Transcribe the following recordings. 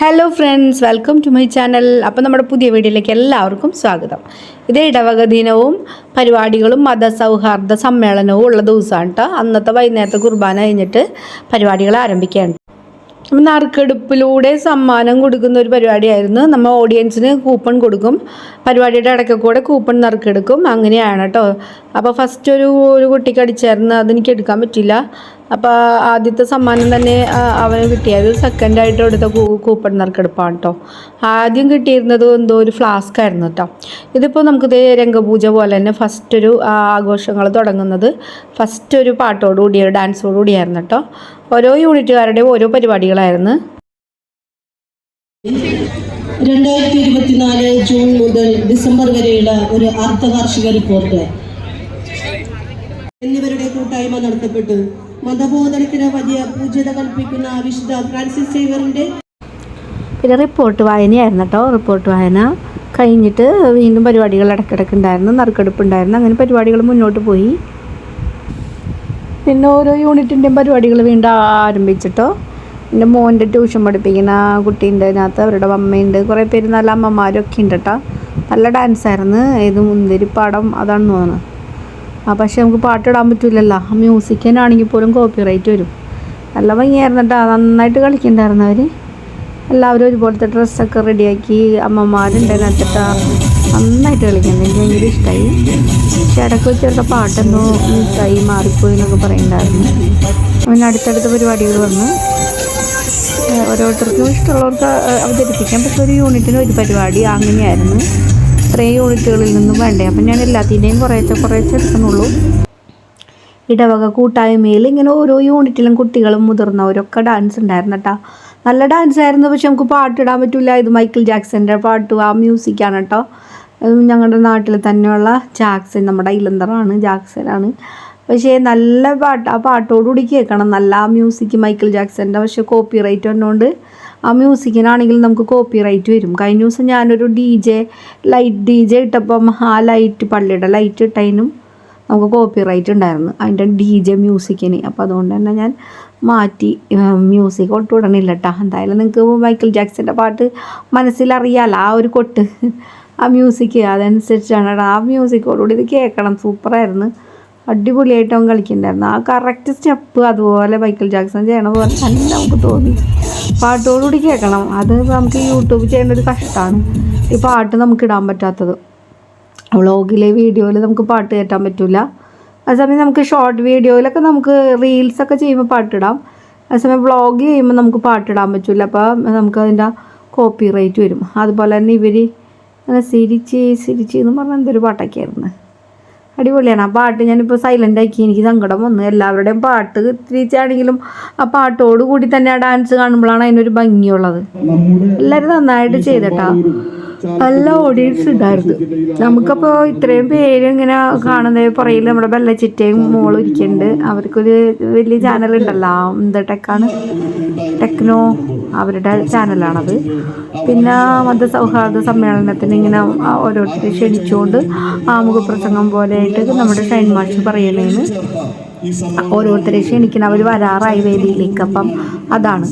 Hello friends welcome to my channel അപ്പോൾ നമ്മുടെ പുതിയ വീഡിയോയിലേക്ക് എല്ലാവർക്കും സ്വാഗതം. ഇത് ഇടവക ദിനവും പരിപാടികളും മതസൗഹാർദ്ദ സമ്മേളനവും ഉള്ള ദിവസമാണ് കേട്ടോ അന്നത്തെ വൈകുന്നേരത്തെ കുർബാന കഴിഞ്ഞിട്ട് പരിപാടികൾ ആരംഭിക്കുകയാണ്. നറുക്കെടുപ്പിലൂടെ സമ്മാനം കൊടുക്കുന്ന ഒരു പരിപാടിയായിരുന്നു. നമ്മൾ ഓഡിയൻസിന് കൂപ്പൺ കൊടുക്കും. പരിപാടിയുടെ ഇടയ്ക്ക് കൂടെ കൂപ്പൺ നറുക്കെടുക്കും. അങ്ങനെയാണ് കേട്ടോ അപ്പോൾ ഫസ്റ്റ് ഒരു ഒരു കുട്ടിക്ക് അടിച്ചായിരുന്നു. അതെനിക്ക് എടുക്കാൻ പറ്റില്ല. അപ്പോൾ ആദ്യത്തെ സമ്മാനം തന്നെ അവന് കിട്ടിയത് സെക്കൻഡായിട്ട് എടുത്ത കൂ- കൂപ്പൺ നറുക്കെടുപ്പാണ് കേട്ടോ ആദ്യം കിട്ടിയിരുന്നത് എന്തോ ഒരു ഫ്ലാസ്ക് ആയിരുന്നു കേട്ടോ ഇതിപ്പോൾ നമുക്കിത് രംഗപൂജ പോലെ തന്നെ ഫസ്റ്റ് ഒരു ആഘോഷങ്ങൾ തുടങ്ങുന്നത് ഫസ്റ്റ് ഒരു പാട്ടോടുകൂടി ഡാൻസോടുകൂടിയായിരുന്നു കേട്ടോ ഓരോ യൂണിറ്റുകാരുടെയും ഓരോ പരിപാടികളായിരുന്നു. രണ്ടായിരത്തി ഇരുപത്തിനാല് ജൂൺ മുതൽ ഡിസംബർ വരെയുള്ള ഒരു അർദ്ധവാർഷിക റിപ്പോർട്ട്. എന്നിവരുടെ കൂട്ടായ്മ നടത്തപ്പെട്ടു മതബോധനത്തിന് വലിയ പൂജ്യത കൽപ്പിക്കുന്ന വിശുദ്ധ ഫ്രാൻസിസ് സേവറിന്റെ പിന്നെ റിപ്പോർട്ട് വായനയായിരുന്നു കേട്ടോ. റിപ്പോർട്ട് വായന കഴിഞ്ഞിട്ട് വീണ്ടും പരിപാടികൾ ഇടയ്ക്കിടയ്ക്ക് ഉണ്ടായിരുന്നു. നറുക്കെടുപ്പ് ഉണ്ടായിരുന്നു. അങ്ങനെ പരിപാടികൾ മുന്നോട്ട് പോയി. പിന്നെ ഓരോ യൂണിറ്റിന്റെയും പരിപാടികൾ വീണ്ടും ആരംഭിച്ചിട്ടോ. എന്റെ മോന്റെ ട്യൂഷൻ പഠിപ്പിക്കുന്ന കുട്ടീന്റെ അതിനകത്ത് അവരുടെ അമ്മയുണ്ട്. കുറേ പേര് നല്ല അമ്മമാരൊക്കെ ഉണ്ട് കേട്ടോ നല്ല ഡാൻസായിരുന്നു ഇത് മുന്തിരിപ്പാടം അതാണ് തോന്നുന്നത് ആ പക്ഷേ നമുക്ക് പാട്ടിടാൻ പറ്റില്ലല്ലോ മ്യൂസിക്കിനാണെങ്കിൽ പോലും കോപ്പിറൈറ്റ് വരും. നല്ല ഭംഗിയായിരുന്നു കേട്ടോ നന്നായിട്ട് കളിക്കുന്നുണ്ടായിരുന്നു അവർ എല്ലാവരും ഒരുപോലത്തെ ഡ്രസ്സൊക്കെ റെഡിയാക്കി അമ്മമാരുണ്ട് അതിനകത്തിട്ട് നന്നായിട്ട് കളിക്കുന്നത് എനിക്ക് ഭയങ്കര ഇഷ്ടമായി പക്ഷെ ഇടയ്ക്ക് വെച്ചിട്ട് പാട്ടെന്തോ മിസ്സായി മാറിപ്പോയി എന്നൊക്കെ പറയുന്നുണ്ടായിരുന്നു. അങ്ങനെ അടുത്തടുത്ത പരിപാടികൾ വന്നു. ഓരോരുത്തർക്കും ഇഷ്ടമുള്ളവർക്ക് അവതരിപ്പിക്കാം. പക്ഷെ ഒരു യൂണിറ്റിന് ഒരു പരിപാടി അങ്ങനെയായിരുന്നു. ഇത്രയും യൂണിറ്റുകളിൽ നിന്നും വേണ്ടേ? അപ്പം ഞാൻ എല്ലാത്തിന്റെയും കുറേശ്ശെ കുറേശ്ശെ എടുക്കുന്നുള്ളൂ. ഇടവക കൂട്ടായ്മയിൽ ഇങ്ങനെ ഓരോ യൂണിറ്റിലും കുട്ടികളും മുതിർന്നവരൊക്കെ ഡാൻസ് ഉണ്ടായിരുന്നു കേട്ടോ. നല്ല ഡാൻസ് ആയിരുന്നു. പക്ഷെ നമുക്ക് പാട്ടിടാൻ പറ്റില്ല. ഇത് മൈക്കിൾ ജാക്സന്റെ പാട്ട് ആ മ്യൂസിക്കാണ് കേട്ടോ. ഉം ഞങ്ങളുടെ നാട്ടിൽ തന്നെയുള്ള ജാക്സൺ നമ്മുടെ ഇലന്തറാണ് ജാക്സനാണ്. പക്ഷേ നല്ല പാട്ട് ആ പാട്ടോടുകൂടി കേൾക്കണം. നല്ല ആ മ്യൂസിക് മൈക്കിൾ ജാക്സന്റെ പക്ഷേ കോപ്പി റൈറ്റ് വന്നുകൊണ്ട് ആ മ്യൂസിക്കിനാണെങ്കിൽ നമുക്ക് കോപ്പി റൈറ്റ് വരും. കഴിഞ്ഞ ദിവസം ഞാനൊരു D J light D J ഇട്ടപ്പം ആ ലൈറ്റ് പള്ളിയുടെ ലൈറ്റ് ഇട്ടതിനും നമുക്ക് കോപ്പി റൈറ്റ് ഉണ്ടായിരുന്നു. അതിന്റെ ഡി ജെ മ്യൂസിക്കിന് അപ്പോൾ അതുകൊണ്ട് തന്നെ ഞാൻ മാറ്റി മ്യൂസിക് ഒട്ടും ഇടണില്ല കേട്ടോ എന്തായാലും നിങ്ങൾക്ക് മൈക്കിൾ ജാക്സന്റെ പാട്ട് മനസ്സിലറിയാലോ ആ ഒരു കൊട്ട്. ആ മ്യൂസിക് അതനുസരിച്ചാണ് ആ മ്യൂസിക്കോടുകൂടി ഇത് കേൾക്കണം സൂപ്പറായിരുന്നു അടിപൊളിയായിട്ട് അവൻ കളിക്കുന്നുണ്ടായിരുന്നു ആ കറക്റ്റ് സ്റ്റെപ്പ് അതുപോലെ മൈക്കിൾ ജാക്സൺ ചെയ്യണ പോലെ തന്നെ നമുക്ക് തോന്നി. പാട്ടോടുകൂടി കേൾക്കണം അത് നമുക്ക് യൂട്യൂബ് ചെയ്യേണ്ട ഒരു കഷ്ടമാണ് ഈ പാട്ട് നമുക്ക് ഇടാൻ പറ്റാത്തത്. വ്ളോഗിലെ വീഡിയോയിൽ നമുക്ക് പാട്ട് കയറ്റാൻ പറ്റില്ല അതേസമയം നമുക്ക് ഷോർട്ട് വീഡിയോയിലൊക്കെ നമുക്ക് റീൽസൊക്കെ ചെയ്യുമ്പോൾ പാട്ടിടാം. അതേസമയം വ്ളോഗ് ചെയ്യുമ്പോൾ നമുക്ക് പാട്ടിടാൻ പറ്റില്ല അപ്പോൾ നമുക്ക് അതിന്റെ കോപ്പി റൈറ്റ് വരും. അതുപോലെ തന്നെ ഇവർ അങ്ങനെ സിരിച്ച് സിരിച്ച് എന്ന് പറഞ്ഞാൽ എന്തൊരു പാട്ടൊക്കെയായിരുന്നു. അടിപൊളിയാണ്. ആ പാട്ട് ഞാനിപ്പോൾ സൈലന്റ് ആക്കി. എനിക്ക് സങ്കടം വന്നു. എല്ലാവരുടെയും പാട്ട് തിരിച്ചാണെങ്കിലും ആ പാട്ടോട് കൂടി തന്നെ ആ ഡാൻസ് കാണുമ്പോഴാണ് അതിനൊരു ഭംഗിയുള്ളത്. എല്ലാവരും നന്നായിട്ട് ചെയ്തട്ടാ. നല്ല ഓഡിയൻസ് ഉണ്ടായിരുന്നു നമുക്കപ്പോ ഇത്രയും പേര് ഇങ്ങനെ കാണുന്നത് പുറയിൽ നമ്മുടെ ബെല്ലച്ചിറ്റയും മോളും ഇരിക്കുന്നുണ്ട് അവർക്കൊരു വലിയ ചാനൽ ഉണ്ടല്ലോ എന്താ ടെക്കാണ്? ടെക്നോ അവരുടെ ചാനലാണത് പിന്നെ മതസൗഹാർദ്ദ സമ്മേളനത്തിന് ഇങ്ങനെ ഓരോരുത്തരെ ക്ഷണിച്ചുകൊണ്ട് ആമുഖ പ്രസംഗം പോലെ ആയിട്ട് നമ്മുടെ ഷൈൻ മാഷ് പറയണേന്ന് ഓരോരുത്തരെ ക്ഷണിക്കണം അവർ വരാറായി വേദിയിലേക്ക്. അപ്പം അതാണ്.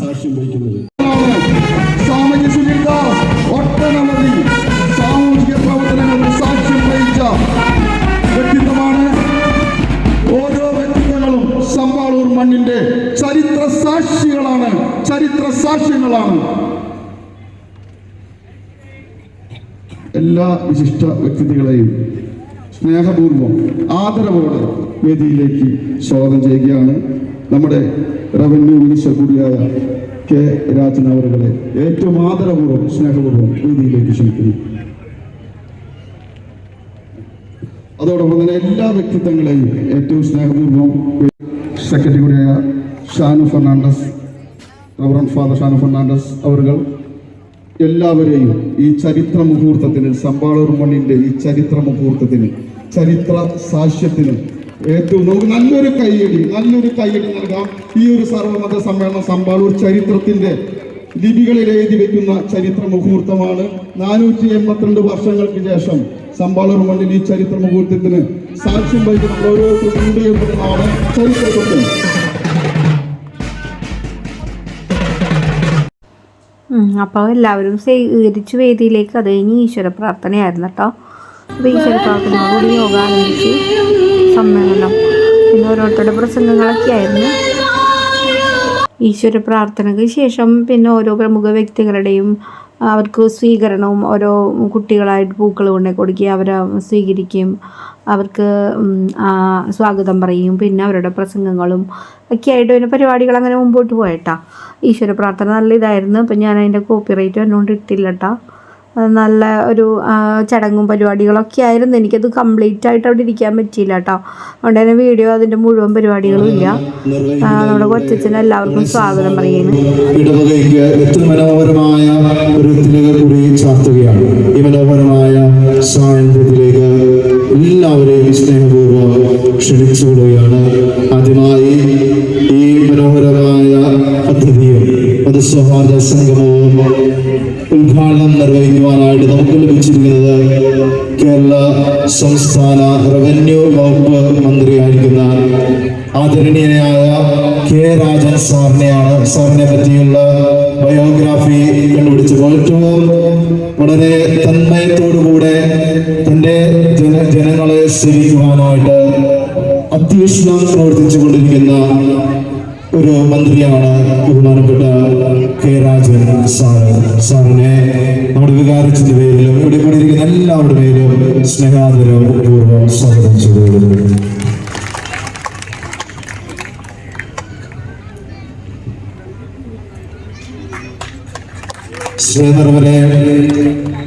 എല്ലാ വിശിഷ്ട വ്യക്തികളെയും സ്നേഹപൂർവം ആദരവോടെ വേദിയിലേക്ക് സ്വാഗതം ചെയ്യുകയാണ് നമ്മുടെ റവന്യൂ മിനിസ്റ്റർ കൂടിയായ കെ രാജൻ അവരുടെ ഏറ്റവും ആദരപൂർവം സ്നേഹപൂർവം വേദിയിലേക്ക് ക്ഷണിക്കുന്നു. അതോടൊപ്പം തന്നെ എല്ലാ വ്യക്തിത്വങ്ങളെയും ഏറ്റവും സ്നേഹപൂർവം സെക്രട്ടറി കൂടിയായ Shanu Fernandez reverend father Shanu Fernandes അവരുകൾ എല്ലാവരെയും ഈ ചരിത്ര മുഹൂർത്തത്തിന് സമ്പാളൂർ ഈ ചരിത്ര മുഹൂർത്തത്തിന് ചരിത്ര സാക്ഷ്യത്തിന് ഏറ്റവും നമുക്ക് നല്ലൊരു കയ്യടി നല്ലൊരു കയ്യടി നൽകാം. ഈ ഒരു സർവമത സമ്മേളനം സമ്പാളൂർ ചരിത്രത്തിന്റെ ലിപികളിൽ എഴുതി വയ്ക്കുന്ന ചരിത്ര മുഹൂർത്തമാണ്. നാനൂറ്റി എൺപത്തിരണ്ട് വർഷങ്ങൾക്ക് ശേഷം സമ്പാളൂർ മണ്ണിൽ ഈ ചരിത്ര മുഹൂർത്തത്തിന് സാക്ഷ്യം വഹിക്കുന്ന ഓരോരുത്തരും ഉണ്ട് എന്നുള്ളതാണ് ചരിത്രത്തിൽ. അപ്പോൾ എല്ലാവരും സ്വീകരിച്ചു വേദിയിലേക്ക് അത് കഴിഞ്ഞ് ഈശ്വര പ്രാർത്ഥനയായിരുന്നു കേട്ടോ. അപ്പോൾ ഈശ്വര പ്രാർത്ഥനയോടുകൂടി യോഗ ആരംഭിച്ച് സമ്മേളനം. പിന്നെ ഓരോരുത്തരുടെ പ്രസംഗങ്ങളൊക്കെ ആയിരുന്നു. ഈശ്വര പ്രാർത്ഥനയ്ക്ക് ശേഷം പിന്നെ ഓരോ പ്രമുഖ വ്യക്തികളുടെയും അവർക്ക് സ്വീകരണവും ഓരോ കുട്ടികളായിട്ട് പൂക്കൾ കൊണ്ടു കൊടുക്കുകയും അവരെ സ്വീകരിക്കും അവർക്ക് സ്വാഗതം പറയും. പിന്നെ അവരുടെ പ്രസംഗങ്ങളും ഒക്കെ ആയിട്ട് പിന്നെ പരിപാടികൾ അങ്ങനെ മുമ്പോട്ട് പോയിട്ടാ. ഈശ്വര പ്രാർത്ഥന നല്ല ഇതായിരുന്നു. അപ്പം ഞാൻ അതിന്റെ കോപ്പി റേറ്റ് എന്നോണ്ട് ഇട്ടില്ല കേട്ടോ നല്ല ഒരു ചടങ്ങും പരിപാടികളൊക്കെ ആയിരുന്നു. എനിക്കത് കംപ്ലീറ്റ് ആയിട്ട് അവിടെ ഇരിക്കാൻ പറ്റിയില്ല കേട്ടോ അതുകൊണ്ട് തന്നെ വീഡിയോ അതിന്റെ മുഴുവൻ പരിപാടികളും ഇല്ല. നമ്മുടെ കൊച്ചച്ഛന് എല്ലാവർക്കും സ്വാഗതം പറയുന്നു. മനോഹരമായ ഒരു എല്ലാവരെയും സംഗമവും ഉദ്ഘാടനം നിർവഹിക്കുവാനായിട്ട് നമുക്ക് ലഭിച്ചിരിക്കുന്നത് കേരള സംസ്ഥാന റവന്യൂ വകുപ്പ് മന്ത്രിയായിരിക്കുന്ന ആദരണീയനായ കെ രാജൻ സാറിനെയാണ് സാറിനെ പറ്റിയുള്ള ബയോഗ്രാഫി കണ്ടുപിടിച്ചപ്പോൾ ഏറ്റവും വളരെ തന്മയത്തോടുകൂടെ തന്റെ ജന ജനങ്ങളെ സേവിക്കുവാനായിട്ട് അത്യുഷ്ണം പ്രവർത്തിച്ചു രാജൻ സാറ് സാറിനെ നമ്മുടെ വികാരത്തിന്റെ പേരിലും ഇവിടെ കൂടിയിരിക്കുന്ന എല്ലാവരുടെ പേരിലും സ്നേഹാദരവും പൂർവം സ്വാഗതം ചെയ്തു ശ്രീധർവരെ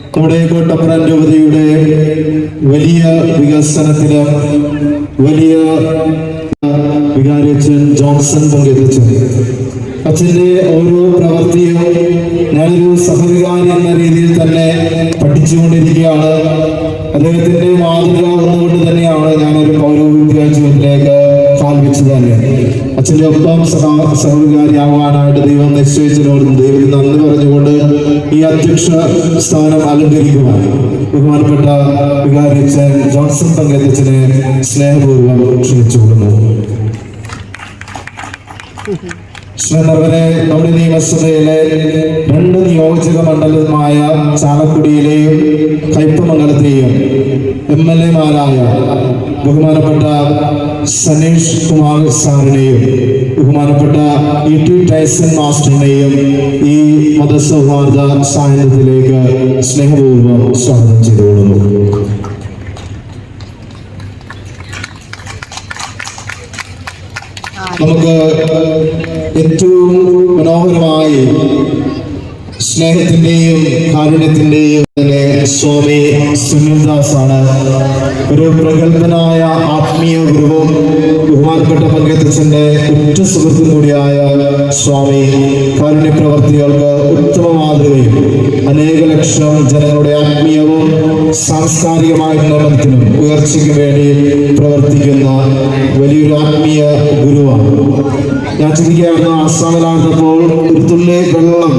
നമ്മുടെ കോട്ടപ്പുറം രൂപതയുടെ വലിയ വികസനത്തിന് വലിയ വികാരച്ചൻ ജോൺസൺ പങ്കെടുത്തു. അച്ഛന്റെ ഓരോ പ്രവൃത്തിയും ഞാനൊരു സഹവികാരി എന്ന രീതിയിൽ തന്നെ പഠിച്ചുകൊണ്ടിരിക്കുകയാണ്. അദ്ദേഹത്തിന്റെ മാതൃക ഒന്നുകൊണ്ട് തന്നെയാണ് ഞാനൊരു ഒരു ജീവിതത്തിലേക്ക് കാൽ വെച്ചത് തന്നെ. അച്ഛന്റെ ഒപ്പം സഹ സഹവികാരിയാവാനായിട്ട് ദൈവം നിശ്ചയിച്ചതിനോടും ദൈവത്തിന് നന്ദി പറഞ്ഞുകൊണ്ട് ഈ അധ്യക്ഷ സ്ഥാനം അലങ്കരിക്കുവാൻ ബഹുമാനപ്പെട്ട വികാരി അച്ഛൻ ജോൺസൺ പങ്കെടുത്തച്ഛനെ സ്നേഹപൂർവം ക്ഷണിച്ചുകൊള്ളുന്നു. ശ്രീനർവനെ നമ്മുടെ നിയമസഭയിലെ രണ്ട് നിയോജക മണ്ഡലമായ ചാലക്കുടിയിലെയും കയ്പമംഗലത്തെയും എം എൽ എമാരായ ബഹുമാനപ്പെട്ട സനീഷ് കുമാർ സാറിനെയും ബഹുമാനപ്പെട്ട ഇ ടി ടൈസൺ മാസ്റ്ററിനെയും ഈ മതസൗഹാർദ്ദ സാന്നിധ്യത്തിലേക്ക് സ്നേഹപൂർവം സ്വാഗതം ചെയ്തുകൊള്ളുന്നു. നമുക്ക് ഏറ്റവും മനോഹരമായി സ്നേഹത്തിന്റെയും കാരുണ്യത്തിന്റെയും തന്നെ സ്വാമി ആണ് ഒരു പ്രഗത്ഭനായ ആത്മീയ ഗുരുവും ബഹുമാനപ്പെട്ട പങ്കെടുത്തച്ഛന്റെ ഉറ്റ സുഹൃത്തും കൂടിയായ സ്വാമി കാരുണ്യ പ്രവർത്തികൾക്ക് ഉത്തമ മാതൃകയും അനേക ലക്ഷം ജനങ്ങളുടെ ആത്മീയവും സാംസ്കാരികമായ ഉന്നമനത്തിനും ഉയർച്ചയ്ക്ക് വേണ്ടി പ്രവർത്തിക്കുന്ന വലിയൊരു ആത്മീയ ഗുരുവാണ്. ഞാൻ ചിന്തിക്കുകയായിരുന്നു ആസാമിലായിരുന്നപ്പോൾ ഒരു തുള്ളി വെള്ളം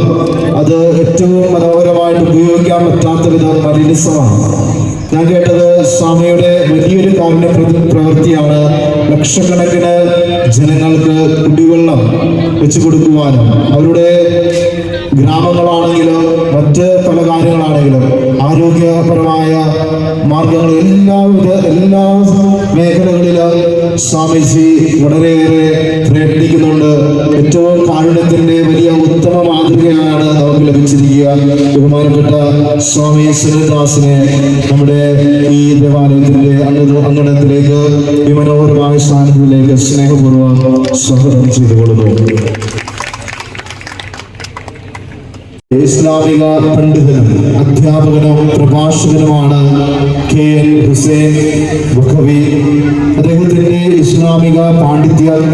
അത് ഏറ്റവും മനോഹരമായിട്ട് ഉപയോഗിക്കാൻ പറ്റാത്ത വിധം മലിനിസമാണ് ഞാൻ കേട്ടത് സ്വാമിയുടെ വലിയൊരു കാരുണ്യ പ്ര- പ്രവൃത്തിയാണ് ലക്ഷക്കണക്കിന് ജനങ്ങൾക്ക് കുടിവെള്ളം വെച്ചു കൊടുക്കുവാനും അവരുടെ ഗ്രാമങ്ങളാണെങ്കിലും മറ്റ് പല കാര്യങ്ങളാണെങ്കിലും ആരോഗ്യപരമായ മാർഗങ്ങൾ എല്ലാവിധ എല്ലാ മേഖലകളിലും സ്വാമിജി വളരെയേറെ പ്രയത്നിക്കുന്നുണ്ട്. ഏറ്റവും കാരുണ്യത്തിന്റെ വലിയ ഉത്തമ മാതൃകയാണ് നമുക്ക് ലഭിച്ചിരിക്കുക. ബഹുമാനപ്പെട്ട സ്വാമി ശ്രീദാസിനെ നമ്മുടെ ഈ ദേവാലയത്തിന്റെ അംഗ- അങ്കണത്തിലേക്ക് ഈ മനോഹരമായ സ്ഥാനത്തിലേക്ക് സ്നേഹപൂർവം സ്വാഗതം ചെയ്തുകൊള്ളുന്നു. ഇസ്ലാമിക പണ്ഡിതനും അധ്യാപകനും പ്രഭാഷകനുമാണ് കെ എൻ ഹുസൈൻ ബുഖവി അദ്ദേഹത്തിന്റെ ഇസ്ലാമിക പാണ്ഡിത്യം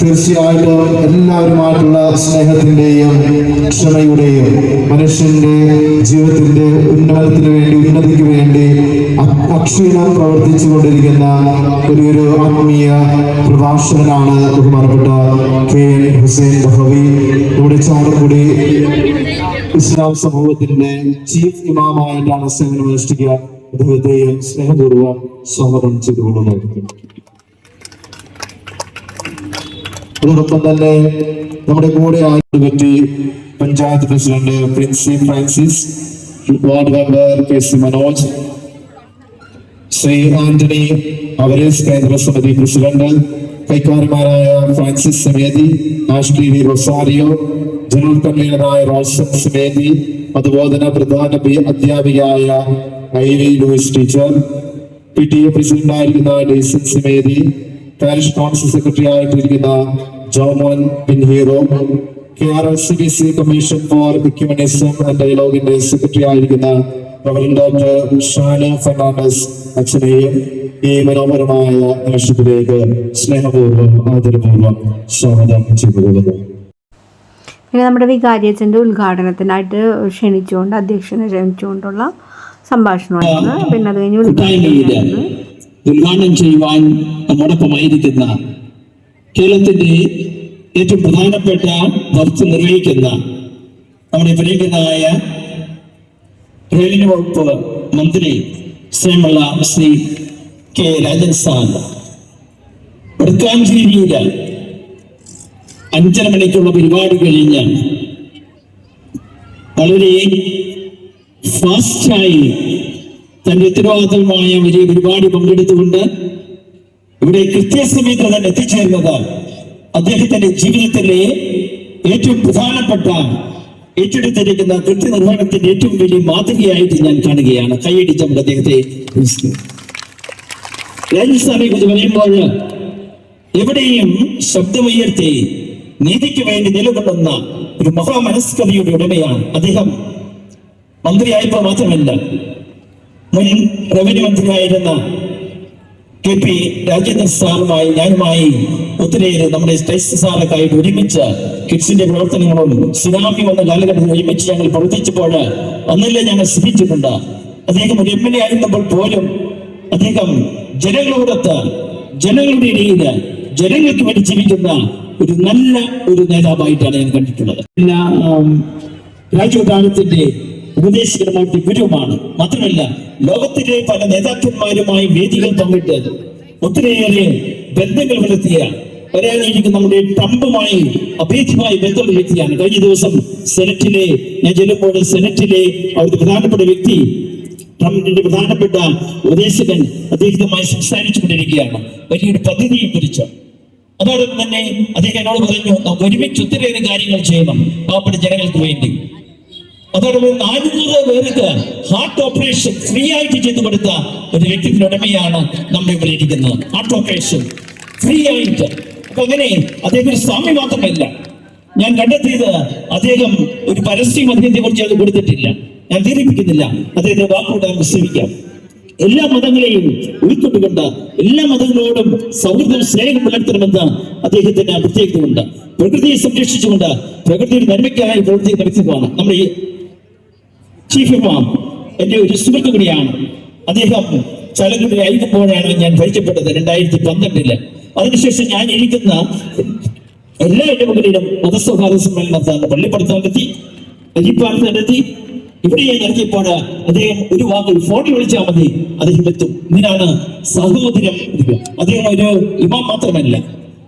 തീർച്ചയായിട്ടും എല്ലാവരുമായിട്ടുള്ള സ്നേഹത്തിന്റെയും ക്ഷമയുടെയും മനുഷ്യന്റെ ജീവിതത്തിന്റെ ഉന്നമനത്തിന് വേണ്ടി ഉന്നതിക്ക് വേണ്ടി അക്ഷീണം പ്രവർത്തിച്ചു കൊണ്ടിരിക്കുന്ന ഒരു ഒരു ആത്മീയ പ്രഭാഷകനാണ് ബഹുമാനപ്പെട്ട കെ എൻ ഹുസൈൻ ബഹവി ഇവിടെ ചാലക്കുടി ഇസ്ലാം സമൂഹത്തിന്റെ ചീഫ് ഇമാമായിട്ടാണ് സേവനം അനുഷ്ഠിക്കുക അദ്ദേഹത്തെയും സ്നേഹപൂർവം സ്വാഗതം ചെയ്തുകൊള്ളുന്നു. അതോടൊപ്പം തന്നെ നമ്മുടെ കൂടെ ആയിട്ട് പറ്റി panchayat president Princy Francis ward member K C Manoj Shri Antony അവരേസ് കേന്ദ്ര സമിതി പ്രസിഡന്റ് കൈക്കാരന്മാരായ ഫ്രാൻസിസ് സമേതി ആഷ്ലി വി റൊസാരിയോ ജനറൽ കൺവീനറായ റോഷൻ സമേതി അതുപോലെ തന്നെ പ്രധാന അധ്യാപികയായ I V Louis teacher P T A president ആയിരിക്കുന്ന ഡേസൻ സമേതി പാരിഷ് കൗൺസിൽ സെക്രട്ടറി ആയിട്ടിരിക്കുന്ന ജോമോൻ ബിൻ hero K R S C B C commission for ecumenism and ഡയലോഗിന്റെ secretary ആയിരിക്കുന്ന റവറൻ ഡോക്ടർ ഷാന ഫെർണാണ്ടസ് അച്ഛനെയും ഈ മനോഹരമായ നിമിഷത്തിലേക്ക് സ്നേഹപൂർവം ആദരപൂർവം സ്വാഗതം ചെയ്തുകൊള്ളുന്നു പിന്നെ നമ്മുടെ വികാരിയച്ഛന്റെ ഉദ്ഘാടനത്തിനായിട്ട് ക്ഷണിച്ചുകൊണ്ട് അധ്യക്ഷനെ ക്ഷണിച്ചുകൊണ്ടുള്ള സംഭാഷണമായിരുന്നു. പിന്നെ അത് കഴിഞ്ഞ് കൂട്ടായ്മയിൽ ഉദ്ഘാടനം ചെയ്യുവാൻ നമ്മോടൊപ്പമായിരിക്കുന്ന കേരളത്തിന്റെ ഏറ്റവും പ്രധാനപ്പെട്ട വസ്തു നിർവഹിക്കുന്ന നമ്മുടെ പ്രിയങ്കരനായ റവന്യൂ വകുപ്പ് മന്ത്രി ശ്രീമുള്ള ശ്രീ കെ രാജൻ സാർ വടക്കാഞ്ചേരിയിൽ അഞ്ചര മണിക്കുള്ള പരിപാടി കഴിഞ്ഞ് വളരെ ഫാസ്റ്റായി തന്റെ ഉത്തരവാദിത്തമായ വലിയ പരിപാടി പങ്കെടുത്തുകൊണ്ട് ഇവിടെ കൃത്യസമയത്ത് തന്നെ എത്തിച്ചേർന്നത് അദ്ദേഹത്തിന്റെ ജീവിതത്തിലെ ഏറ്റവും പ്രധാനപ്പെട്ട ഏറ്റെടുത്തിരിക്കുന്ന കൃത്യനിർവഹണത്തിന്റെ ഏറ്റവും വലിയ മാതൃകയായിട്ട് ഞാൻ കാണുകയാണ്. കൈയടിച്ച നമുക്ക് അദ്ദേഹത്തെ രാജസ്ഥാനെ കുറിച്ച് പറയുമ്പോൾ എവിടെയും ശബ്ദമുയർത്തി നീതിക്ക് വേണ്ടി നിലകൊള്ളുന്ന ഒരു മഹാമനസ്കതയുടെ ഉടമയാണ് അദ്ദേഹം. മന്ത്രിയായപ്പോൾ മാത്രമല്ല മുൻ റവന്യൂ മന്ത്രിയായിരുന്ന കെ പി രാജേന്ദ്രൻ സാറുമായി ഞാനുമായി ഒത്തിരിയേറെ നമ്മുടെ സ്റ്റേറ്റ് സാറൊക്കെ ആയിട്ട് ഒരുമിച്ച് കിഡ്സിന്റെ പ്രവർത്തനങ്ങളും സുനാമി വന്ന കാലഘട്ടത്തിൽ ഒരുമിച്ച് ഞങ്ങൾ പ്രവർത്തിച്ചപ്പോൾ അന്നല്ലേ ഞങ്ങൾ ശ്രമിച്ചിട്ടുണ്ട്. അദ്ദേഹം ഒരു എം എൽ എ ആയിരുന്നപ്പോൾ പോലും അദ്ദേഹം ജനങ്ങളോടൊത്ത് ജനങ്ങളുടെ ഇടയിൽ ജനങ്ങൾക്ക് വേണ്ടി ജീവിക്കുന്ന ഒരു നല്ല ഒരു നേതാവായിട്ടാണ് ഞാൻ കണ്ടിട്ടുള്ളത്. രാജോദ്യാനത്തിന്റെ ഉപദേശകരമായിട്ട് ഗുരുവുമാണ് മാത്രമല്ല ലോകത്തിലെ പല നേതാക്കന്മാരുമായി വേദികൾ പങ്കിട്ട് ഒത്തിരിയേറെ ബന്ധങ്ങൾ പുലർത്തിയ വരാനിരിക്കുന്ന നമ്മുടെ ട്രംപുമായി അഭേദ്യമായി ബന്ധം വ്യക്തിയാണ് കഴിഞ്ഞ ദിവസം സെനറ്റിലെ ഞാൻ ചെല്ലുമ്പോൾ സെനറ്റിലെ അവിടുത്തെ പ്രധാനപ്പെട്ട വ്യക്തി ട്രംപിന്റെ പ്രധാനപ്പെട്ട ഉപദേശകൻ അദ്ദേഹവുമായി സംസാരിച്ചു കൊണ്ടിരിക്കുകയാണ് വലിയൊരു പദ്ധതിയെ കുറിച്ച്. അതോടൊപ്പം തന്നെ അദ്ദേഹം എന്നോട് പറഞ്ഞു ഒരുമിച്ച് ഒത്തിരിയേറെ കാര്യങ്ങൾ ചെയ്യണം പാവപ്പെട്ട ജനങ്ങൾക്ക് വേണ്ടി. അതോടൊപ്പം നാനൂറ് പേർക്ക് ഹാർട്ട് ഓപ്പറേഷൻ ഫ്രീ ആയിട്ട് ചെയ്തു കൊടുത്ത ഒരു വ്യക്തിയുടെ ഉടമയാണ് നമ്മൾ ഇവിടെ ഇരിക്കുന്നത്. ഹാർട്ട് ഓപ്പറേഷൻ ഫ്രീ ആയിട്ട്. അപ്പൊ അങ്ങനെ അദ്ദേഹം ഒരു സ്വാമി മാത്രമല്ല. ഞാൻ കണ്ടെത്തിയത് അദ്ദേഹം ഒരു പരസ്യം അദ്ദേഹത്തെ കുറിച്ച് അത് കൊടുത്തിട്ടില്ല. ഞാൻ ധീരിപ്പിക്കുന്നില്ല അദ്ദേഹത്തെ വാക്കുകൂടെ നമുക്ക് എല്ലാ മതങ്ങളെയും ഉൾക്കൊണ്ടുകൊണ്ട് എല്ലാ മതങ്ങളോടും സൗഹൃദം സ്നേഹം പുലർത്തണമെന്ന് അദ്ദേഹത്തിന് പ്രത്യേകതയുണ്ട്. പ്രകൃതിയെ സംരക്ഷിച്ചുകൊണ്ട് പ്രകൃതിയുടെ നന്മയ്ക്കായി പ്രവർത്തിക്കുന്ന വ്യക്തിത്വമാണ് നമ്മുടെ ഈ ചീഫ് ഇമാം എന്റെ ഒരു സുഹൃത്ത് കൂടിയാണ്. അദ്ദേഹം ചലക്കുടി അയക്കുമ്പോഴാണ് ഞാൻ പരിചയപ്പെട്ടത് രണ്ടായിരത്തി പന്ത്രണ്ടിൽ അതിനുശേഷം ഞാൻ ഇരിക്കുന്ന എല്ലാ ഇടവുകളിലും മതസ്വഭാവ സമ്മേളനം നടത്താറുണ്ട് പള്ളിപ്പുറത്ത് നടത്തി അരിപ്പാർത്ത് നടത്തി. ഇവിടെ ഞാൻ ഇറക്കിയപ്പോൾ അദ്ദേഹം ഒരു വാക്ക് ഫോണിൽ വിളിച്ചാൽ മതി അദ്ദേഹം എത്തും. ഇതിനാണ് സഹോദരം അദ്ദേഹം ഒരു ഇമാം മാത്രമല്ല.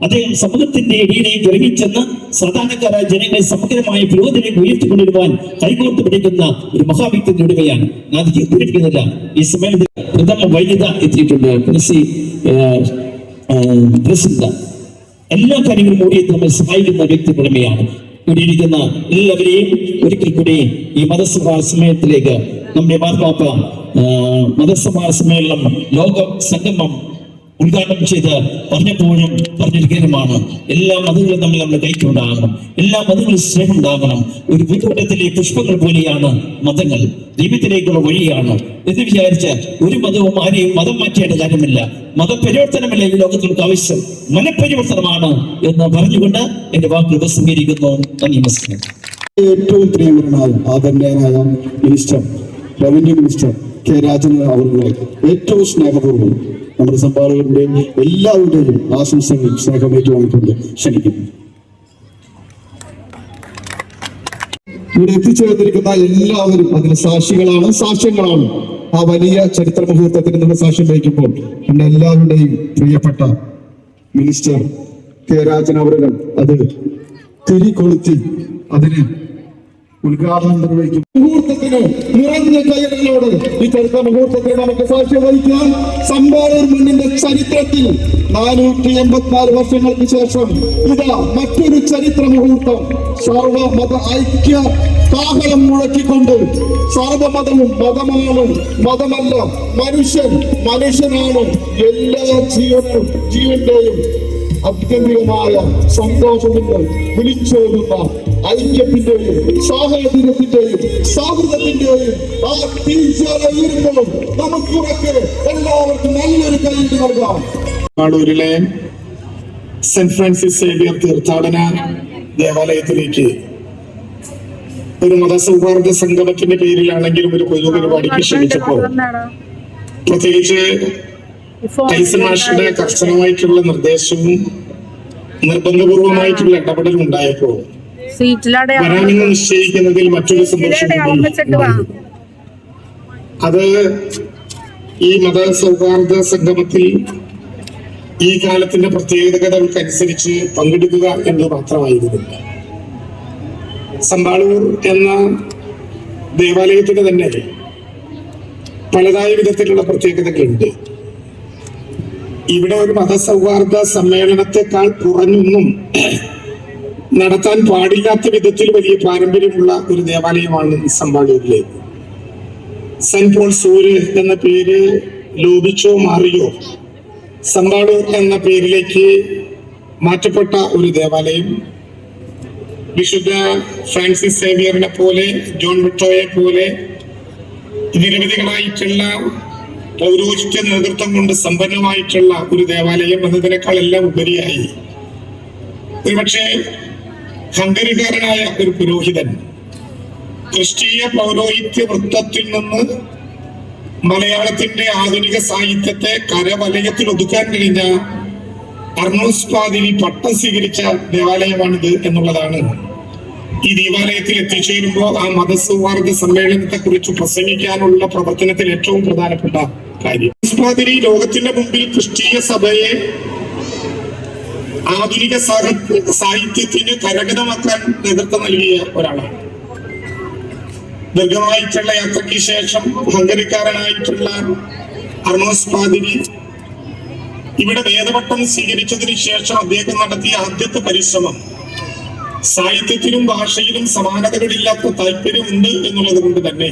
അദ്ദേഹം സമൂഹത്തിന്റെ ഇടയിലേ ഇറങ്ങിച്ചെന്ന് സാധാരണക്കാരായ ജനങ്ങളെ സമഗ്രമായ പുരോഗതിയിലേക്ക് ഉയർത്തിക്കൊണ്ടിരുവാൻ കൈകോർത്ത് പിടിക്കുന്ന ഒരു മഹാവ്യക്തി നേടുകയാണ്. ഗാന്ധിജി ദീർഘിക്കുന്നില്ല ഈ സമയത്ത് പ്രഥമ വൈദ്യുത എത്തിയിട്ടുണ്ട്. പ്രസിദ്ധ. എല്ലാ കാര്യങ്ങളും കൂടി നമ്മെ സഹായിക്കുന്ന വ്യക്തി ഉടമയാണ് ഇവിടെ ഇരിക്കുന്ന എല്ലാവരെയും ഒരിക്കൽ കൂടി ഈ മതസഭാ സമയത്തിലേക്ക് നമ്മുടെ ആ, മതസഭാ സമ്മേളനം ലോക സംഗമം ഉദ്ഘാടനം ചെയ്ത് പറഞ്ഞപ്പോഴും പറഞ്ഞൊരു കാര്യമാണ് എല്ലാ മതങ്ങളും തമ്മിൽ നമ്മൾ കൈക്കുണ്ടാകണം എല്ലാ മതങ്ങളും സ്നേഹം ഉണ്ടാകണം. ഒരു പുതുവട്ടത്തിലെ പുഷ്പങ്ങൾ പോലെയാണ് മതങ്ങൾ. ദൈവത്തിലേക്കുള്ള വഴിയാണ്. എന്ന് വിചാരിച്ച് ഒരു മതവും ആരെയും മതം മാറ്റേണ്ട കാര്യമില്ല. മതപരിവർത്തനമല്ല ഈ ലോകത്തിലേക്ക് ആവശ്യം? മനപരിവർത്തനമാണ് എന്ന് പറഞ്ഞുകൊണ്ട് എന്റെ വാക്കുകൾ ഉപസംഹരിക്കുന്നു. നന്ദി നമസ്കാരം. ഏറ്റവും പ്രിയങ്കരനായ ആദരണീയനായ minister revenue minister K Rajan അവരുടെ ഏറ്റവും സ്നേഹപൂർവം നമ്മുടെ സംഭാവനകളുടെ എല്ലാവരുടെയും ആശംസകൾ സ്നേഹമേറ്റുവാങ്ങിക്കൊണ്ട് ക്ഷണിക്കുന്നു. ഇവിടെ എത്തിച്ചേർന്നിരിക്കുന്ന എല്ലാവരും അതിന് സാക്ഷികളാണ് സാക്ഷ്യങ്ങളാണ്. ആ വലിയ ചരിത്ര മുഹൂർത്തത്തിന് നമ്മൾ സാക്ഷ്യം വഹിക്കുമ്പോൾ നമ്മുടെ എല്ലാവരുടെയും പ്രിയപ്പെട്ട മിനിസ്റ്റർ കെ രാജൻ അവരുകൾ അത് തിരികൊളുത്തി അതിന് ഉദ്ഘാടനം നിർവഹിക്കും. മുഹൂർത്തത്തിന് നിറഞ്ഞ കയറിനോട് ഈ ചരിത്ര മുഹൂർത്തത്തിന് നമുക്ക് സാക്ഷ്യം വഹിക്കാം. സമ്പാരൂർ മണ്ണിന്റെ ചരിത്രത്തിൽ നാനൂറ്റി എൺപത്തിനാല് വർഷങ്ങൾക്ക് ശേഷം ഇതാ മറ്റൊരു ചരിത്ര മുഹൂർത്തം. സർവ മത ഐക്യ കാഹളം മുഴക്കിക്കൊണ്ട് സർവമതവും മതമാണ്. മതമല്ല മനുഷ്യൻ മനുഷ്യനാണ് എല്ലാ ജീവനും ജീവന്റെയും അത്യന്തികമായ സന്തോഷമെന്ന് വിളിച്ചോതുന്ന ഐക്യത്തിന്റെയും സാഹോദര്യത്തിന്റെയും സൗഹൃദത്തിന്റെയും ആ തീർച്ചയായും ഉയരുമ്പോൾ എല്ലാവർക്കും നല്ലൊരു കൈയ്യടി നൽകാം. പാടൂരിലെ സെന്റ് ഫ്രാൻസിസ് സേവിയർ തീർത്ഥാടന ദേവാലയത്തിലേക്ക്. ഒരു മതസൗഹാർദ്ദ സംഗമത്തിന്റെ പേരിലാണെങ്കിലും ഒരു പൊതുപരിപാടിക്ക് ക്ഷണിച്ചപ്പോൾ പ്രത്യേകിച്ച് ടൈസൺ മാഷിന്റെ കർശനമായിട്ടുള്ള നിർദ്ദേശവും നിർബന്ധപൂർവമായിട്ടുള്ള ഇടപെടലും ഉണ്ടായപ്പോൾ സീറ്റിലടെ നിശ്ചയിക്കുന്നതിൽ മറ്റൊരു. അത് ഈ മത സൗഹാർദ്ദ സംഗമത്തിൽ ഈ കാലത്തിന്റെ പ്രത്യേകതകൾക്കനുസരിച്ച് പങ്കെടുക്കുക എന്ന് മാത്രമായിരുന്നില്ല. സമ്പാളൂർ എന്ന ദേവാലയത്തിന് തന്നെ പലതായ വിധത്തിലുള്ള പ്രത്യേകതകളുണ്ട്. ഇവിടെ ഒരു മതസൗഹാർദ്ദ സമ്മേളനത്തെക്കാൾ കുറഞ്ഞൊന്നും നടത്താൻ പാടില്ലാത്ത വിധത്തിൽ വലിയ പാരമ്പര്യമുള്ള ഒരു ദേവാലയമാണ് സമ്പാടൂരിലെ സെന്റ് പോൾ സൂര് എന്ന പേര് ലോപിച്ചോ മാറിയോ സമ്പാടൂർ എന്ന പേരിലേക്ക് മാറ്റപ്പെട്ട ഒരു ദേവാലയം. വിശുദ്ധ ഫ്രാൻസിസ് സേവിയറിനെ പോലെ ജോൺ വിട്ടോയെ പോലെ നിരവധികളായിട്ടുള്ള പൗരോഹിത്യ നേതൃത്വം കൊണ്ട് സമ്പന്നമായിട്ടുള്ള ഒരു ദേവാലയം എന്നതിനേക്കാൾ എല്ലാം ഉപരിയായി. ഒരുപക്ഷെ ഹംഗരികാരനായ ഒരു പുരോഹിതൻ ക്രിസ്തീയ പൗരോഹിത്യ വൃത്തത്തിൽ നിന്ന് മലയാളത്തിന്റെ ആധുനിക സാഹിത്യത്തെ കരവലയത്തിൽ ഒതുക്കാൻ കഴിഞ്ഞ അർണോസ് പാതിരി പട്ടം സ്വീകരിച്ച ദേവാലയമാണിത് എന്നുള്ളതാണ്. ഈ ദേവാലയത്തിൽ എത്തിച്ചേരുമ്പോൾ ആ മതസൗഹാർദ്ദ സമ്മേളനത്തെ കുറിച്ച് പ്രസംഗിക്കാനുള്ള പ്രവർത്തനത്തിൽ ഏറ്റവും പ്രധാനപ്പെട്ട കാര്യം. പാതിരി ലോകത്തിന്റെ മുമ്പിൽ ക്രിസ്തീയ സഭയെ ആധുനിക സാഹിത്യ സാഹിത്യത്തിന് കരഗതമാക്കാൻ നേതൃത്വം നൽകിയ ഒരാളാണ്. ദീർഘമായിട്ടുള്ള യാത്രയ്ക്ക് ശേഷം ഹങ്കരിക്കാരനായിട്ടുള്ള അർണോസ് പാതിരി. ഇവിടെ വേദപട്ടം സ്വീകരിച്ചതിന് ശേഷം അദ്ദേഹം നടത്തിയ ആദ്യത്തെ പരിശ്രമം സാഹിത്യത്തിലും ഭാഷയിലും സമാനതകളില്ലാത്ത താല്പര്യമുണ്ട് എന്നുള്ളത് കൊണ്ട് തന്നെ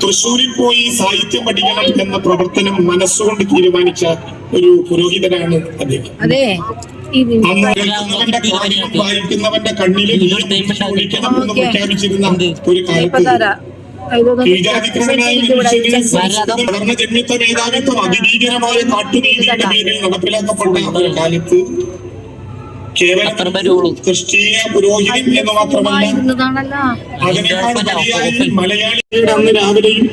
തൃശ്ശൂരിൽ പോയി സാഹിത്യം പഠിക്കണം എന്ന പ്രവർത്തനം മനസ്സുകൊണ്ട് തീരുമാനിച്ച ഒരു പുരോഹിതനാണ് അദ്ദേഹം. കേൾക്കുന്നവന്റെ കാര്യം വായിക്കുന്നവന്റെ കണ്ണിൽ ഒഴിക്കണം എന്ന് പ്രഖ്യാപിച്ചിരുന്ന ഒരു കാലത്ത് ജന്മിത്വ മേധാവിത്വം അതിഭീകരമായ കാട്ടുനീതിയുടെ പേരിൽ നടപ്പിലാക്കപ്പെട്ട ഒരു കാലത്ത് കേവലം ക്രിസ്തീയ പുരോഹിതൻ എന്ന് മാത്രമല്ല അതിനേക്കാൾ മലയാളിയുടെ അന്ന് രാവിലെയും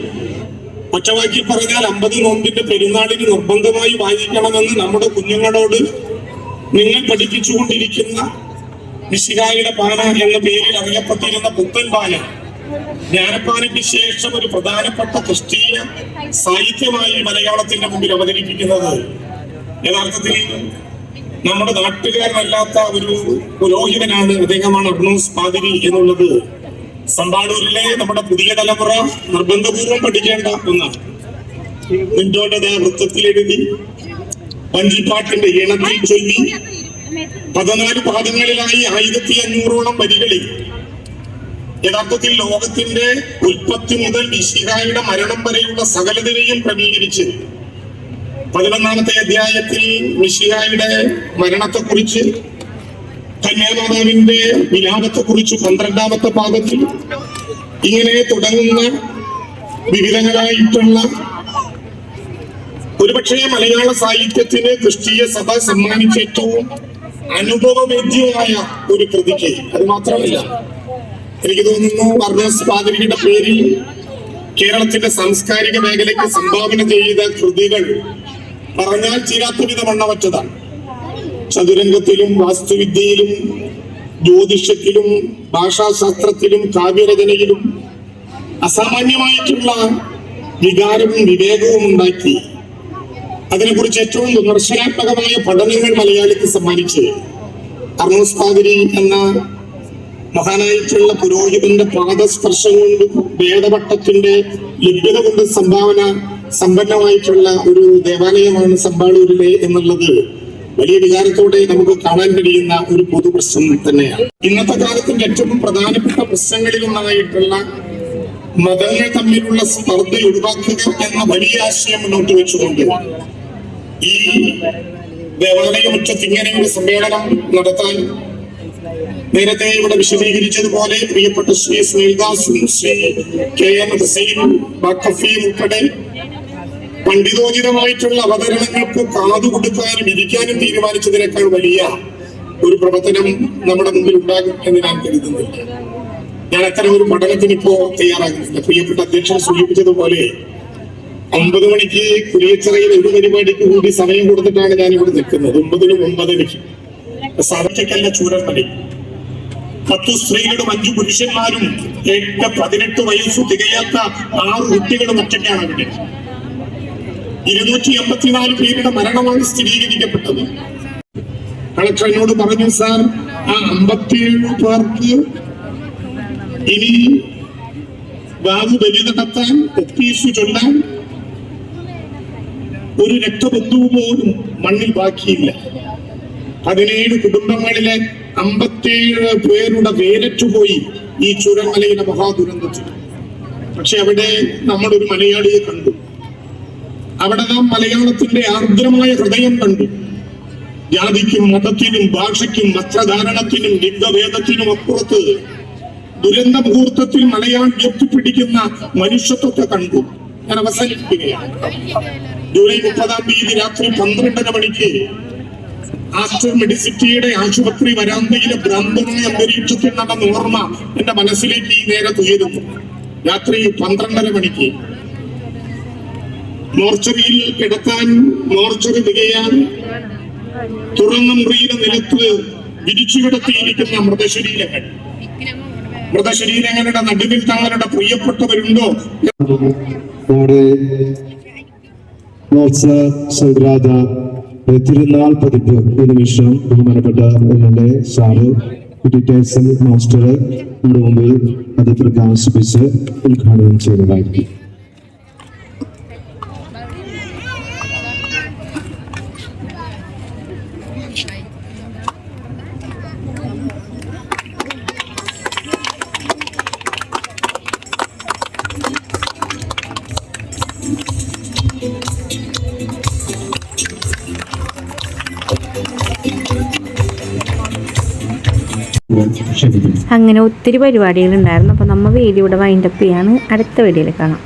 ഒറ്റവാക്കി പറഞ്ഞാൽ അമ്പത് നോമ്പിന്റെ പെരുന്നാളിന് നിർബന്ധമായി വായിക്കണമെന്ന് നമ്മുടെ കുഞ്ഞുങ്ങളോട് നിങ്ങൾ പഠിപ്പിച്ചുകൊണ്ടിരിക്കുന്ന മിശികായുടെ പാന എന്ന പേരിൽ അറിയപ്പെട്ടിരുന്ന പുത്തൻ പാന ജ്ഞാനപ്പാനയ്ക്ക് ശേഷം ഒരു പ്രധാനപ്പെട്ട ക്രിസ്തീയ സാഹിത്യമായി മലയാളത്തിന്റെ മുമ്പിൽ അവതരിപ്പിക്കുന്നത്. യഥാർത്ഥത്തിൽ നമ്മുടെ നാട്ടുകാരനല്ലാത്ത ഒരു പുരോഹിതനാണ് അദ്ദേഹമാണ് അർണൂസ് പാതിരി എന്നുള്ളത്. സമ്പാടൂരിലെ നമ്മുടെ പുതിയ തലമുറ നിർബന്ധപൂർവം പഠിക്കേണ്ട ഒന്നാണ്. നിന്നോട് വൃത്തത്തിൽ എഴുതി വഞ്ചിപ്പാട്ടിന്റെ ഈണത്തിൽ ചൊല്ലി പതിനാല് പാദങ്ങളിലായി ആയിരത്തി അഞ്ഞൂറോളം വരികളിൽ യഥാർത്ഥത്തിൽ ലോകത്തിന്റെ ഉൽപ്പത്തി മുതൽ വിശികായുടെ മരണം വരെയുള്ള സകലതിനെയും ക്രമീകരിച്ച് പതിനൊന്നാമത്തെ അധ്യായത്തിൽ മിഷിയായുടെ മരണത്തെക്കുറിച്ച് കന്യാമാതാവിന്റെ വിലാപത്തെക്കുറിച്ച് പന്ത്രണ്ടാമത്തെ പാദത്തിൽ ഇങ്ങനെ തുടങ്ങുന്ന വിവിധങ്ങളായിട്ടുള്ള ഒരുപക്ഷെ മലയാള സാഹിത്യത്തിന് ക്രിസ്തീയ സഭ സമ്മാനിച്ച ഏറ്റവും അനുഭവവേദ്യമായ ഒരു കൃതിക്ക്. അത് മാത്രമല്ല എനിക്ക് തോന്നുന്നു വർദ്ധസ് പാതിരിയുടെ പേരിൽ കേരളത്തിന്റെ സാംസ്കാരിക മേഖലയ്ക്ക് സംഭാവന ചെയ്ത കൃതികൾ പറഞ്ഞാൽ ചീരാത്ത വിധം എണ്ണമറ്റതാണ് ചതുരംഗത്തിലും വാസ്തുവിദ്യയിലും ജ്യോതിഷത്തിലും ഭാഷാശാസ്ത്രത്തിലും കാവ്യരചനയിലും അസാമാന്യമായിട്ടുള്ള വികാരവും വിവേകവും ഉണ്ടാക്കി അതിനെക്കുറിച്ച് ഏറ്റവും വിമർശനാത്മകമായ പഠനങ്ങൾ മലയാളിക്ക് സമ്മാനിച്ച് അർണോസ് പാതിരി എന്ന മഹാനായിട്ടുള്ള പുരോഹിതന്റെ പാദസ്പർശം കൊണ്ട് വേദപട്ടത്തിന്റെ ലഭ്യത കൊണ്ട് സംഭാവന സമ്പന്നമായിട്ടുള്ള ഒരു ദേവാലയമാണ് സമ്പാളൂരിലെ എന്നുള്ളത് വലിയ വികാരത്തോടെ നമുക്ക് കാണാൻ കഴിയുന്ന ഒരു പൊതു പ്രശ്നം തന്നെയാണ്. ഇന്നത്തെ കാലത്തിന്റെ ഏറ്റവും പ്രധാനപ്പെട്ട പ്രശ്നങ്ങളിലൊന്നായിട്ടുള്ള മതങ്ങൾ തമ്മിലുള്ള സ്പർദ്ധ ഒഴിവാക്കുക എന്ന വലിയ ആശയം മുന്നോട്ട് വെച്ചുകൊണ്ട് ഈ ദേവാലയ മുറ്റത്ത് ഇങ്ങനെ ഒരു സമ്മേളനം നടത്താൻ നേരത്തെ ഇവിടെ വിശദീകരിച്ചതുപോലെ പ്രിയപ്പെട്ട ശ്രീ സുനിൽദാസും ശ്രീ കെ എം ഹുസൈനും ഉൾപ്പെടെ പണ്ഡിതോചിതമായിട്ടുള്ള അവതരണങ്ങൾക്ക് കാതു കൊടുക്കാനും ഇരിക്കാനും തീരുമാനിച്ചതിനേക്കാൾ വലിയ ഒരു പ്രവർത്തനം നമ്മുടെ മുമ്പിൽ ഉണ്ടാകും എന്ന് ഞാൻ കരുതുന്നില്ല ഞാൻ അത്തരം ഒരു പഠനത്തിന് ഇപ്പോ തയ്യാറാകുന്നില്ല. പ്രിയപ്പെട്ട അധ്യക്ഷൻ സൂചിപ്പിച്ചതുപോലെ ഒമ്പത് മണിക്ക് കുരിയച്ചിറയിൽ ഒരു പരിപാടിക്ക് കൂടി സമയം കൊടുത്തിട്ടാണ് ഞാൻ ഇവിടെ നിൽക്കുന്നത്. ഒമ്പതിനും ഒമ്പതിനും. സഭയ്ക്കല്ല ചൂരൽമലി പത്തു സ്ത്രീകളും അഞ്ചു പുരുഷന്മാരും എട്ട് പതിനെട്ട് വയസ്സ് തികയാത്ത ആറ് കുട്ടികളും ഒറ്റയ്ക്കാണ് അവിടെ. ഇരുന്നൂറ്റി എൺപത്തിനാല് പേരുടെ മരണമാണ് സ്ഥിരീകരിക്കപ്പെട്ടത്. കളക്ടർ എന്നോട് പറഞ്ഞു സാർ ആ അമ്പത്തിയേഴ് പേർക്ക് ഇനി ബാബു ബലി നടത്താൻ ഒപ്പീസ് ചൊല്ലാൻ ഒരു രക്തബന്ധു പോലും മണ്ണിൽ ബാക്കിയില്ല. പതിനേഴ് കുടുംബങ്ങളിലെ അമ്പത്തിയേഴ് പേരുടെ വേരറ്റുപോയി ഈ ചുരമലയിലെ മഹാദുരന്തത്തിൽ. പക്ഷെ അവിടെ നമ്മൾ ഒരു മലയാളിയെ കണ്ടു. അവിടെ നാം മലയാളത്തിന്റെ ആർദ്രമായ ഹൃദയം കണ്ടു. ജാതിക്കും മതത്തിനും ഭാഷയ്ക്കും വസ്ത്രധാരണത്തിനും ലിംഗഭേദത്തിനും അപ്പുറത്ത് ദുരന്ത മുഹൂർത്തത്തിൽ മലയാളം ഉയർത്തിപ്പിടിക്കുന്ന മനുഷ്യത്വത്തെ കണ്ടു. ഞാൻ അവസാനിപ്പിക്കുകയാണ്. ജൂലൈ മുപ്പതാം തീയതി രാത്രി പന്ത്രണ്ടര മണിക്ക് ആസ്റ്റർ മെഡിസിറ്റിയുടെ ആശുപത്രി വരാന്തയിലെ ഭ്രാന്തമായ അന്തരീക്ഷത്തിൽ നടന്ന ഓർമ്മ എന്റെ മനസ്സിലേക്ക് ഈ നേരത്ത് ഉയരുന്നു. രാത്രി പന്ത്രണ്ടര മണിക്ക് മോർച്ചറിയിൽ കിടക്കാൻ മോർച്ചറി തികയാൻ തുറന്ന മുറിയിലെ നിലത്ത് വിരിച്ചു കിടത്തിയിരിക്കുന്ന മൃതശരീരങ്ങൾ. മൃതശരീരങ്ങളുടെ നടുവിൽ തങ്ങളുടെ പ്രിയപ്പെട്ടവരുണ്ടോ? നമ്മുടെ മോത്സ സംക്രാന്ത തിരുനാൾ പതിപ്പ് നിമിഷം ബഹുമാനപ്പെട്ട ഞങ്ങളുടെ സാറ് ഡിറ്റേഴ്സൺ മാസ്റ്റർ നമ്മുടെ മുമ്പിൽ അത് പ്രകാശിപ്പിച്ച് ഉദ്ഘാടനം ചെയ്യുന്നതായിരിക്കും അങ്ങനെ ഒത്തിരി പരിപാടികളുണ്ടായിരുന്നു. അപ്പോൾ നമ്മൾ വീഡിയോ ഇവിടെ വൈൻഡപ്പ് ചെയ്യാണ്. അടുത്ത വീഡിയോയിൽ കാണാം.